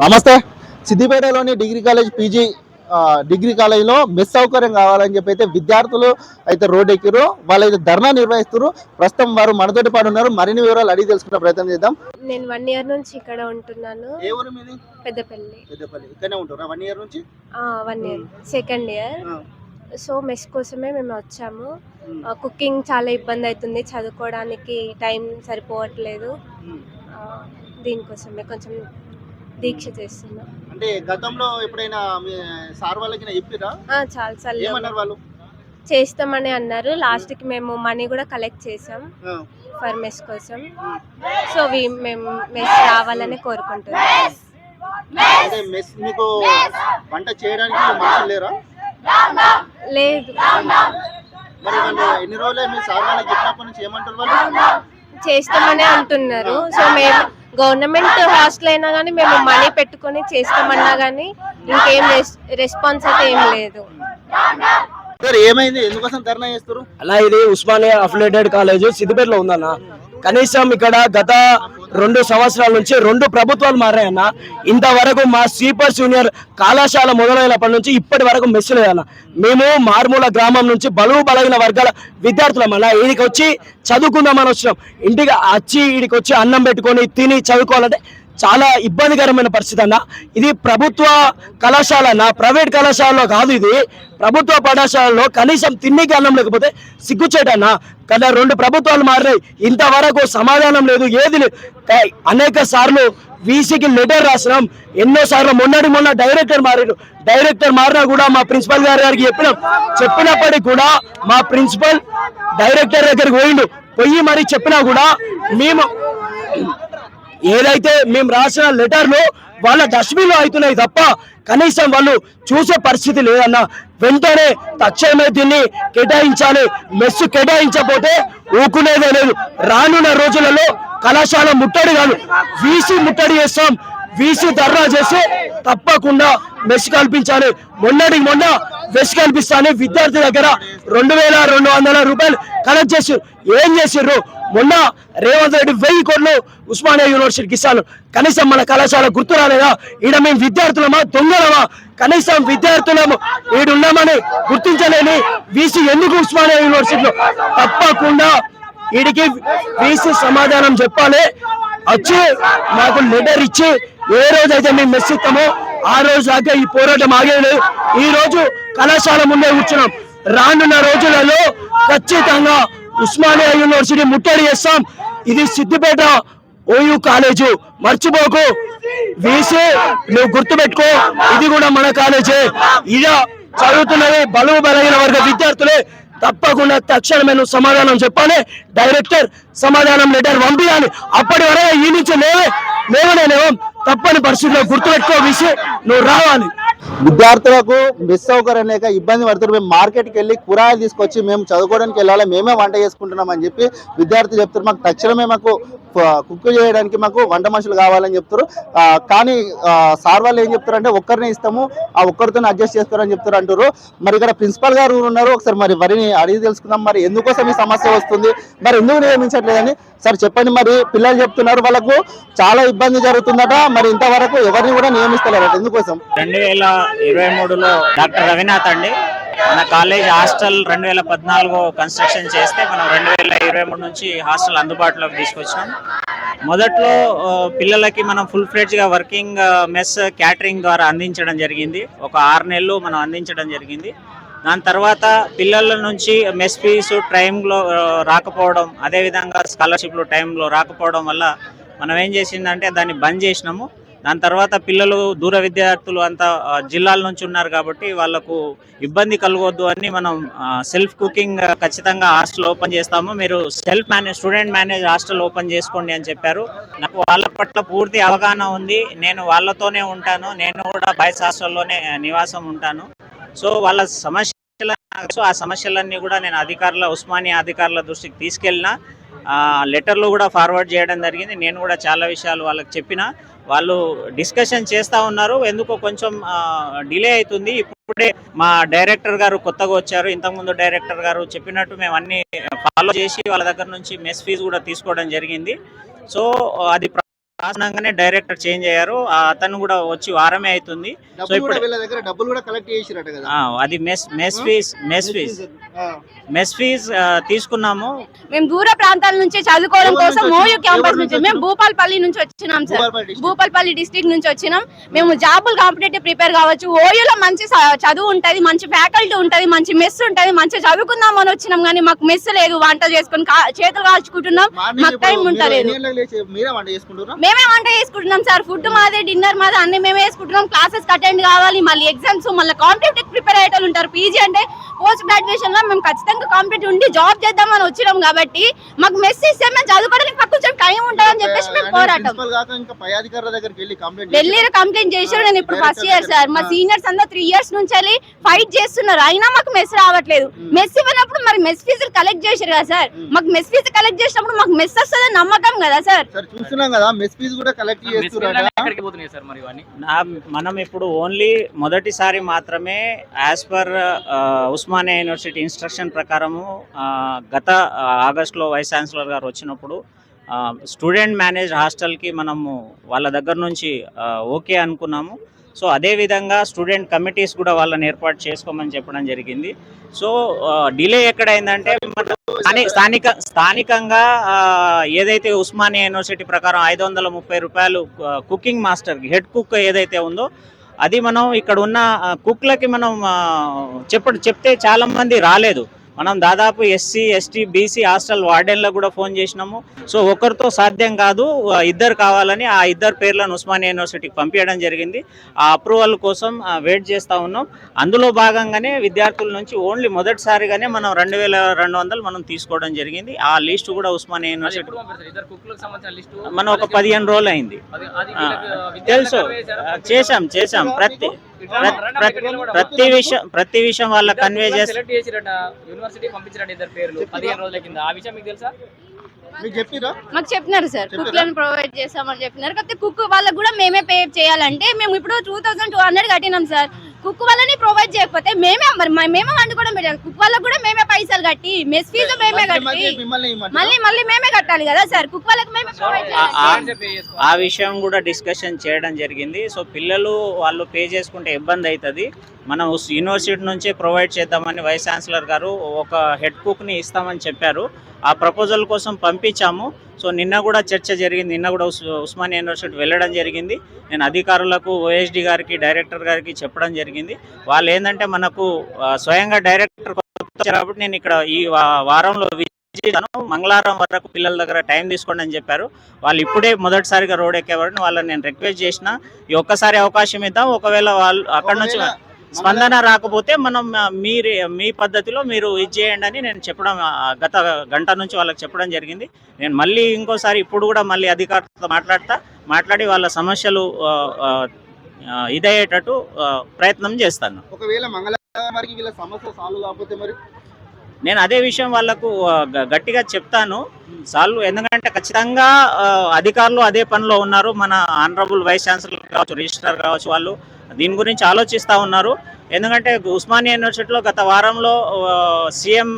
నమస్తే. సిద్దిపేటలోని degree college PG degree కాలేజీలో మెస్ సౌకర్యం కావాలని చెప్పి అయితే విద్యార్థులు అయితే రోడ్ ఎక్కిరు వాళ్ళు అయితే ధర్నా నిర్వహిస్తారు ప్రస్తుతం వారు మనతోటి పాటు ఉన్నారు. మరిన్ని వివరాలు అడిగి తెలుసుకునే ప్రయత్నం చేద్దాం. నేను వన్ ఇయర్ నుంచి ఇక్కడ ఉంటున్నాను. ఏ ఊరు మీది? పెద్దపల్లి. పెద్దపల్లి. ఇక్కడనే ఉంటారా? వన్ ఇయర్ నుంచి? One year. Second year. So mess కోసమే మేము వచ్చాము. కుకింగ్ చాలా ఇబ్బంది అవుతుంది. చదువుకోవడానికి టైం సరిపోవట్లేదు. దీనికోసమే కొంచెం దీక్ష చేస్తున్నాం. అంటే గతంలో ఎప్పుడైనా సార్ వాళ్ళకి చెప్పిరా? ఆ, చాలా చాలా. ఏమన్నారు వాళ్ళు? చేస్తామని అన్నారు. లాస్ట్కి మేము మనీ కూడా కలెక్ట్ చేసాం ఆ, ఫర్ మెస్ కోసం. సో వి- మేము మెస్ రావాలని కోరుకుంటున్నాం. అంటే మెస్ మీకు వంట చేయడానికి మనుషులు లేరా? లేదు. మరి వాళ్ళు ఎన్ని రోజులే మీ సార్ వాళ్ళకి చెప్పినప్పటి నుంచి ఏమంటారు వాళ్ళు? చేస్తామని అంటున్నారు. సో మేము గవర్నమెంట్ హాస్టల్ అయినా కానీ మేము మనీ పెట్టుకొని చేస్తామన్నా కానీ ఇంకేం రెస్పాన్స్ అయితే ఏం లేదు. సార్ ఏమైంది? ఎందుకోసం ధర్నా చేస్తారు అలా ఇది ఉస్మానియా అఫిలేటెడ్ కాలేజ్ సిద్దిపేటలో ఉందన్న. కనీసం ఇక్కడ గత రెండు సంవత్సరాల నుంచి రెండు ప్రభుత్వాలు మారాయన్న. ఇంతవరకు మా సూపర్ జూనియర్ కళాశాల మొదలైనప్పటి నుంచి ఇప్పటి వరకు మెస్ లేదన్న. మేము మారుమూల గ్రామం నుంచి బలువు బలైన వర్గాల విద్యార్థులమన్న. వీడికి వచ్చి చదువుకుందామని వచ్చినాం. ఇంటికి వచ్చి వీడికి వచ్చి అన్నం పెట్టుకొని తిని చదువుకోవాలంటే చాలా ఇబ్బందికరమైన పరిస్థితి అన్న. ఇది ప్రభుత్వ కళాశాల నా ప్రైవేట్ కళాశాలలో కాదు ఇది. ప్రభుత్వ పాఠశాలలో కనీసం తిండికి అన్నం లేకపోతే సిగ్గుచేటన్న కదా రెండు ప్రభుత్వాలు మారినాయి. ఇంతవరకు సమాధానం లేదు ఏది లేదు. అనేక సార్లు వీసీకి లెటర్ రాసినాం. ఎన్నోసార్లు మొన్నటి మొన్న డైరెక్టర్ మారారు. డైరెక్టర్ మారినా కూడా మా ప్రిన్సిపల్ గారి గారికి చెప్పినాం. చెప్పినప్పటికీ కూడా మా ప్రిన్సిపల్ డైరెక్టర్ దగ్గరికి పోయిండు. పోయి మరి చెప్పినా కూడా మేము ఏదైతే మేము రాసిన లెటర్లు వాళ్ళ డస్ట్బిన్లో అవుతున్నాయి తప్ప కనీసం వాళ్ళు చూసే పరిస్థితి లేదన్న వెంటనే తక్షణమే దీన్ని కేటాయించాలి. మెస్సు కేటాయించకపోతే ఊకునేదే లేదు. రానున్న రోజులలో కళాశాల ముట్టడి కాదు వీసీ ముట్టడి చేస్తాం. వీసీ ధర్నా చేసి తప్పకుండా మెస్ కల్పించాలి. మొన్నటికి మొన్న మెస్ కల్పిస్తాను. విద్యార్థి దగ్గర రెండు వేల రెండు వందల రూపాయలు కలెక్ట్ చేసి ఏం చేసిర్రు? మొన్న రేవంత్ రెడ్డి వెయ్యి కోట్లు ఉస్మానియా యూనివర్సిటీకి ఇస్తాను. కనీసం మన కళాశాల గుర్తు రాలేదా? ఈడ మేము విద్యార్థులమా? దొంగలమా? కనీసం విద్యార్థులము ఈడున్నామని గుర్తించలేని వీసీ ఎందుకు ఉస్మానియా యూనివర్సిటీలో? తప్పకుండా వీడికి వీసీ సమాధానం చెప్పాలి. వచ్చి మాకు లెటర్ ఇచ్చి ఏ రోజైతే మేము మెస్ ఇస్తామో ఆ రోజు దాకా ఈ పోరాటం ఆగేది ఈ రోజు కళాశాల ముందే కూర్చున్నాం. రానున్న రోజులలో ఖచ్చితంగా ఉస్మానియా యూనివర్సిటీ ముట్టడి చేస్తాం. ఇది సిద్దిపేట ఓయూ కాలేజు. మర్చిపోకు. వీసీ నువ్వు గుర్తుపెట్టుకో. ఇది కూడా మన కాలేజే. ఇద చదువుతున్నది బలువు బలైన వర్గ విద్యార్థులే. తప్పకుండా తక్షణమే నువ్వు సమాధానం చెప్పాలి. డైరెక్టర్ సమాధానం లెటర్ పంపించాలి అప్పటి వరకు ఈ నుంచి లేవే. లేవనేనేమో తప్పని పరిస్థితిలో గుర్తుపెట్టుకో విషయం నువ్వు రావాలి. విద్యార్థులకు మిస్ సౌకర్యం అనేక ఇబ్బంది పడుతున్నారు. మేము మార్కెట్కి వెళ్ళి కూరగాయలు తీసుకొచ్చి మేము చదువుకోవడానికి వెళ్ళాలి మేమే వంట చేసుకుంటున్నాం అని చెప్పి విద్యార్థులు చెప్తారు మాకు తక్షణమే మాకు కుక్ చేయడానికి మాకు వంట మనుషులు కావాలని చెప్తారు. కానీ సార్ వాళ్ళు ఏం చెప్తారు అంటే ఒక్కరినే ఇస్తాము ఆ ఒక్కరితో అడ్జస్ట్ చేస్తారని చెప్తారు అంటారు. మరి ఇక్కడ ప్రిన్సిపల్ గారు ఉన్నారు. ఒకసారి మరి వరిని అడిగి తెలుసుకుందాం. మరి ఎందుకోసం ఈ సమస్య వస్తుంది? మరి ఎందుకు నియమించట్లేదని? సార్ చెప్పండి మరి. పిల్లలు చెప్తున్నారు వాళ్ళకు. చాలా ఇబ్బంది జరుగుతుందట. మరి ఇంతవరకు ఎవరిని కూడా నియమిస్తలేరు ఎందుకోసం? రెండు వేల ఇరవై మూడులో డాక్టర్ రవినాథ్ అండి. మన కాలేజ్ హాస్టల్ రెండు వేల పద్నాలుగు కన్స్ట్రక్షన్ చేస్తే మనం రెండు వేల ఇరవై మూడు నుంచి హాస్టల్ అందుబాటులోకి తీసుకొచ్చినాం. మొదట్లో పిల్లలకి మనం ఫుల్ ఫ్లెడ్జ్గా వర్కింగ్ మెస్ క్యాటరింగ్ ద్వారా అందించడం జరిగింది. ఒక ఆరు నెలలు మనం అందించడం జరిగింది. దాని తర్వాత పిల్లల నుంచి మెస్ ఫీజు టైంలో రాకపోవడం అదేవిధంగా స్కాలర్షిప్లు టైంలో రాకపోవడం వల్ల మనం ఏం చేసిందంటే దాన్ని బంద్ చేసినాము. దాని తర్వాత పిల్లలు దూర విద్యార్థులు అంతా జిల్లాల నుంచి ఉన్నారు కాబట్టి వాళ్ళకు ఇబ్బంది కలగొద్దు అని మనం సెల్ఫ్ కుకింగ్ ఖచ్చితంగా హాస్టల్ ఓపెన్ చేస్తాము. మీరు self manage student manage hostel open చేసుకోండి అని చెప్పారు. నాకు వాళ్ళ పట్ల పూర్తి అవగాహన ఉంది. నేను వాళ్ళతోనే ఉంటాను. నేను కూడా బాయ్స్ హాస్టల్లోనే నివాసం ఉంటాను. సో వాళ్ళ సమస్యల సో ఆ సమస్యలన్నీ కూడా నేను అధికారుల ఉస్మానియా అధికారుల దృష్టికి తీసుకెళ్ళిన లెటర్లు కూడా ఫార్వర్డ్ చేయడం జరిగింది. నేను కూడా చాలా విషయాలు వాళ్ళకి చెప్పిన. వాళ్ళు డిస్కషన్ చేస్తూ ఉన్నారు. ఎందుకో కొంచెం డిలే అవుతుంది ఇప్పుడే మా డైరెక్టర్ గారు కొత్తగా వచ్చారు. ఇంతకుముందు డైరెక్టర్ గారు చెప్పినట్టు మేము అన్ని ఫాలో చేసి వాళ్ళ దగ్గర నుంచి మెస్ ఫీజు కూడా తీసుకోవడం జరిగింది. సో అది కారణంగానే డైరెక్టర్ చేంజ్ అయ్యారు. ఆ అతను కూడా వచ్చి వారమే అవుతుంది. సో ఇప్పుడు కూడా వీళ్ళ దగ్గర డబ్బులు కూడా కలెక్ట్ చేసిరట కదా? ఆ, అది mess mess fees mess fees. Mess fees తీసుకున్నాము. మేము దూర ప్రాంతాల నుంచి చదువుకోవడం కోసం వచ్చినారు? క్యాంపస్ నుంచి మేము భూపాల్పల్లి నుంచి వచ్చినాం సార్. భూపాలపల్లి డిస్ట్రిక్ట్ నుంచి వచ్చినాం. మేము జాబులు కాంపిటేటివ్ ప్రిపేర్ కావచ్చు. ఓయూలో మంచి చదువు ఉంటది మంచి ఫ్యాకల్టీ ఉంటది మంచి మెస్ ఉంటది మంచి చదువుకుందాం అని వచ్చినాం కానీ మాకు మెస్ లేదు. వంట చేసుకుని చేతులు కాల్చుకుంటున్నాం. మాకు టైం ఉంటలేదు. వంట మేమే వంట చేసుకుంటున్నాం సార్. ఫుడ్ మాదే డిన్నర్ మాదే అన్ని మేమే వేసుకుంటున్నాం క్లాసెస్ అటెండ్ కావాలి. మళ్ళీ ఎగ్జామ్స్ మళ్ళీ కాంపిటేటివ్ ప్రిపేర్ అయ్యేటోళ్ళు ఉంటారు. పీజీ అంటే పోస్ట్ గ్రాడ్యుయేషన్లో మేము ఖచ్చితంగా కాంపిటేటివ్ ఉండి జాబ్ చేద్దామని వచ్చినాం కాబట్టి మాకు మెస్ ఇస్తే మేము చదువుకోవడానికి మాకు కొంచెం టైం ఉంటుందని చెప్పేసి మేము పోరాటం. వెళ్ళి కంప్లైంట్ చేశారు. నేను ఇప్పుడు ఫస్ట్ ఇయర్ సార్ మా సీనియర్స్ అందరూ త్రీ ఇయర్స్ నుంచి వెళ్ళి ఫైట్ చేస్తున్నారు. అయినా మాకు మెస్ రావట్లేదు. మెస్ ఇవ్వనప్పుడు మరి మెస్ ఫీజులు కలెక్ట్ చేశారు కదా సార్ మాకు మెస్ ఫీజు కలెక్ట్ చేసినప్పుడు మాకు మెస్ వస్తుందని నమ్మకం కదా సార్ సార్ చూస్తున్నాం కదా మెస్ ఫీజు కూడా కలెక్ట్ చేస్తున్నారట ఎక్కడికి పోతున్నాయి సార్ మరి ఇవన్నీ? నా- మనం ఇప్పుడు ఓన్లీ మొదటిసారి మాత్రమే as per Osmania university instruction ప్రకారము గత ఆగస్టులో వైస్ ఛాన్సలర్ గారు వచ్చినప్పుడు స్టూడెంట్ మేనేజ్ హాస్టల్కి మనము వాళ్ళ దగ్గర నుంచి ఓకే అనుకున్నాము. సో అదేవిధంగా స్టూడెంట్ కమిటీస్ కూడా వాళ్ళని ఏర్పాటు చేసుకోమని చెప్పడం జరిగింది. సో డిలే ఎక్కడైందంటే మన స్థానిక స్థానికంగా ఏదైతే ఉస్మానియా యూనివర్సిటీ ప్రకారం ఐదు వందల ముప్పై రూపాయలు కుకింగ్ మాస్టర్ హెడ్ కుక్ ఏదైతే ఉందో అది మనం ఇక్కడ ఉన్న కుక్లకి మనం చెప్ప చెప్తే చాలా మంది రాలేదు. మనం దాదాపు ఎస్సీ ఎస్టీ బీసీ హాస్టల్ వార్డెన్లకు కూడా ఫోన్ చేసినాము. సో ఒకరితో సాధ్యం కాదు ఇద్దరు కావాలని ఆ ఇద్దరు పేర్లను ఉస్మానియా యూనివర్సిటీకి పంపించడం జరిగింది. ఆ అప్రూవల్ కోసం వెయిట్ చేస్తూ ఉన్నాం. అందులో భాగంగానే విద్యార్థుల నుంచి ఓన్లీ మొదటిసారిగానే మనం రెండు వేల రెండు వందలు మనం తీసుకోవడం జరిగింది. ఆ లిస్ట్ కూడా ఉస్మానియా యూనివర్సిటీ మనం ఒక పదిహేను రోజులు అయింది. తెలుసు. చేశాం చేశాం. ప్రతి ప్రతి- వెళ్ళి విషయం ప్రతి విషయం ఇద్దరు కన్వే చేసిరట. యూనివర్సిటీ పంపించారట ఇద్దరు పేర్లు. పదిహేను రోజుల కింద. ఆ విషయం మీకు తెలుసా? మీకు చెప్పిరా? మాకు చెప్పినారు సార్? కుక్లను ప్రొవైడ్ చేస్తామని చెప్పినారు. కాకపోతే కుక్ వాళ్ళకి కూడా మేమే పే చేయాలంటే మేము ఇప్పుడు టూ థౌసండ్ టూ హండ్రెడ్ కట్టినాం సార్. కుక్ వాళ్ళని ప్రొవైడ్ చేయకపోతే మేమే మరి మ- మేమే వండుకోవడం పెట్టాలి కుక్ వాళ్ళకి కూడా మేమే పైసలు కట్టి మెస్ ఫీజు మేమే కట్టి? మళ్ళీ మళ్ళీ మేమే కట్టాలి కదా సార్? కుక్ వాళ్ళకి మేమే ప్రొవైడ్ ఆ- చేయాలి ఆ- విషయం కూడా డిస్కషన్ చేయడం జరిగింది. సో పిల్లలు వాళ్ళు పే చేసుకుంటే ఇబ్బంది అవుతుంది మనం యూనివర్సిటీ నుంచే ప్రొవైడ్ చేద్దామని వైస్ ఛాన్సలర్ గారు ఒక హెడ్ కుక్ని ఇస్తామని చెప్పారు. ఆ ప్రపోజల్ కోసం పంపించాము. సో నిన్న కూడా చర్చ జరిగింది. నిన్న కూడా ఉస్- ఉస్మానియా యూనివర్సిటీ వెళ్ళడం జరిగింది. నేను అధికారులకు ఓఎస్డి గారికి డైరెక్టర్ గారికి చెప్పడం జరిగింది. వాళ్ళు ఏంటంటే మనకు స్వయంగా డైరెక్టర్ కాబట్టి నేను ఇక్కడ ఈ వారంలో విజిట్ మంగళవారం వరకు పిల్లల దగ్గర టైం తీసుకోండి అని చెప్పారు. వాళ్ళు ఇప్పుడే మొదటిసారిగా రోడ్ ఎక్కేవారు వాళ్ళని నేను రిక్వెస్ట్ చేసిన ఈ ఒక్కసారి అవకాశం ఇద్దాం. ఒకవేళ వాళ్ళు అక్కడ నుంచి స్పందన రాకపోతే మనం మీరు మీ పద్ధతిలో మీరు ఇది చేయండి అని నేను చెప్పడం గత గంట నుంచి వాళ్ళకి చెప్పడం జరిగింది. నేను మళ్ళీ ఇంకోసారి ఇప్పుడు కూడా మళ్ళీ అధికారులతో మాట్లాడతా మాట్లాడి వాళ్ళ సమస్యలు ఇదయ్యేటట్టు ప్రయత్నం చేస్తాను. ఒకవేళ మంగళవారం వరకు వీళ్ళ సమస్య సాల్వ్ కాకపోతే మరి? నేను అదే విషయం వాళ్ళకు గట్టిగా చెప్తాను. సాల్వ్ ఎందుకంటే ఖచ్చితంగా అధికారులు అదే పనిలో ఉన్నారు. మన ఆనరబుల్ వైస్ ఛాన్సలర్ కావచ్చు రిజిస్ట్రార్ కావచ్చు వాళ్ళు. దీని గురించి ఆలోచిస్తూ ఉన్నారు. ఎందుకంటే ఉస్మానియా యూనివర్సిటీలో గత వారంలో సీఎం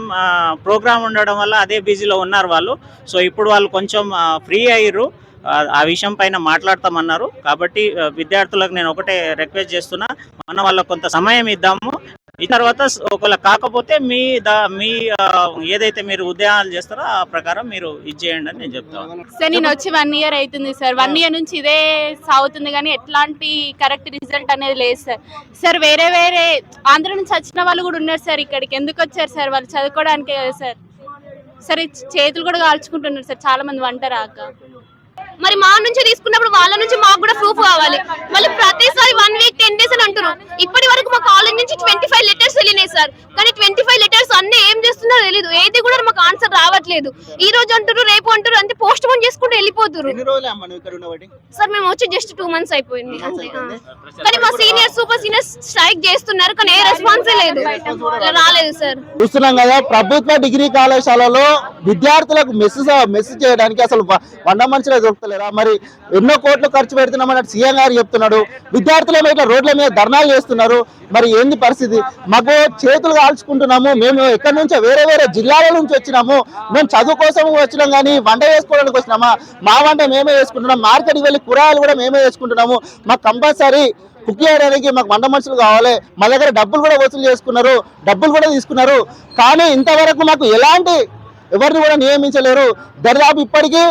ప్రోగ్రామ్ ఉండడం వల్ల అదే బిజీలో ఉన్నారు వాళ్ళు. సో ఇప్పుడు వాళ్ళు కొంచెం ఫ్రీ అయ్యారు ఆ విషయం పైన మాట్లాడతామన్నారు. కాబట్టి విద్యార్థులకు నేను ఒకటే రిక్వెస్ట్ చేస్తున్నా. మనం వాళ్ళకు కొంత సమయం ఇద్దాము. ఈ తర్వాత ఒకవేళ కాకపోతే మీ దా మీ ఏదైతే మీరు ఉద్యానాలు చేస్తారో ఆ ప్రకారం మీరు ఇది చేయండి అని నేను చెప్తాను సార్ నేను వచ్చి వన్ ఇయర్ అవుతుంది సార్. వన్ ఇయర్ నుంచి ఇదే సాగుతుంది కానీ ఎట్లాంటి కరెక్ట్ రిజల్ట్ అనేది లేదు సార్. సార్ వేరే వేరే ఆంధ్ర నుంచి వచ్చిన వాళ్ళు కూడా ఉన్నారు సార్ ఇక్కడికి. ఎందుకు వచ్చారు సార్ వాళ్ళు చదువుకోవడానికే కదా సార్? సార్ ఈ చేతులు కూడా కాల్చుకుంటున్నారు సార్. చాలా మంది వంట రాక. మరి మా నుంచి తీసుకున్నప్పుడు వాళ్ళ నుంచి మాకు కూడా ప్రూఫ్ కావాలి. మళ్ళీ ప్రతిసారి వన్ వీక్ టెన్ డేస్ అని అంటారు ఇప్పటి వరకు మా కాలేజ్ నుంచి ట్వంటీ ఫైవ్ లెటర్స్ వెళ్ళినాయి సార్. కానీ ట్వంటీ ఫైవ్ లెటర్స్ అన్ని ఏం చేస్తున్నారో తెలియదు ఏది కూడా మాకు ఆన్సర్ రావట్లేదు. ఈ రోజు అంటారు రేపు అంటారు అంతే పోస్ట్ పోన్ చేసుకుంటూ వెళ్ళిపోతారు సార్ మేము వచ్చి జస్ట్ టూ మంత్స్ అయిపోయింది. అంతే. కానీ మా సీనియర్ సూపర్ సీనియర్స్ స్ట్రైక్ చేస్తున్నారు కానీ ఏ రెస్పాన్స్ లేదు. రాలేదు సార్. చూస్తున్నాం కదా ప్రభుత్వ డిగ్రీ కళాశాలలో విద్యార్థులకు మెస్ మెస్ చేయడానికి అసలు వంద మనుషులే దొరుకుతలేరా మరి ఎన్నో కోట్లు ఖర్చు పెడుతున్నామని సీఎం గారు చెప్తున్నాడు. విద్యార్థులు ఏమో ఇట్లా రోడ్ల మీద ధర్నాలు చేస్తున్నారు. మరి ఏంది పరిస్థితి? మాకు చేతులు కాల్చుకుంటున్నాము. మేము ఎక్కడి నుంచో వేరే వేరే జిల్లాల నుంచి వచ్చినాము. మేము చదువు కోసం వచ్చినాం కానీ వంట చేసుకోవడానికి వచ్చినామా? మా వంట మేమే చేసుకుంటున్నాం. మార్కెట్కి వెళ్ళి కూరగాయలు కూడా మేమే చేసుకుంటున్నాము. మాకు కంపల్సరీ కుక్ చేయడానికి మాకు వంట మనుషులు కావాలి. మా దగ్గర డబ్బులు కూడా వసూలు చేసుకున్నారు. డబ్బులు కూడా తీసుకున్నారు. కానీ ఇంతవరకు మాకు ఎలాంటి ఎవరిని కూడా నియమించలేరు. దర్దాపు ఇప్పటికీ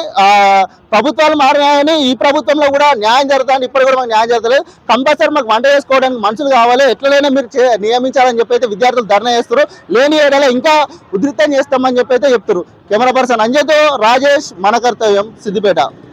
ప్రభుత్వాలు మారినాయని ఈ ప్రభుత్వంలో కూడా న్యాయం జరుగుతుంది ఇప్పటికి కూడా మాకు న్యాయం జరగలేదు కంపల్సరీ మాకు వంట చేసుకోవడానికి మనుషులు కావాలి. ఎట్లనైనా మీరు చే- నియమించాలని చెప్పి అయితే విద్యార్థులు ధర్నా చేస్తారు. లేని ఏడాలో ఇంకా ఉధృతం చేస్తామని చెప్పి అయితే చెప్తారు కెమెరా పర్సన్ అంజయ్తో రాజేష్ మన కర్తవ్యం సిద్దిపేట.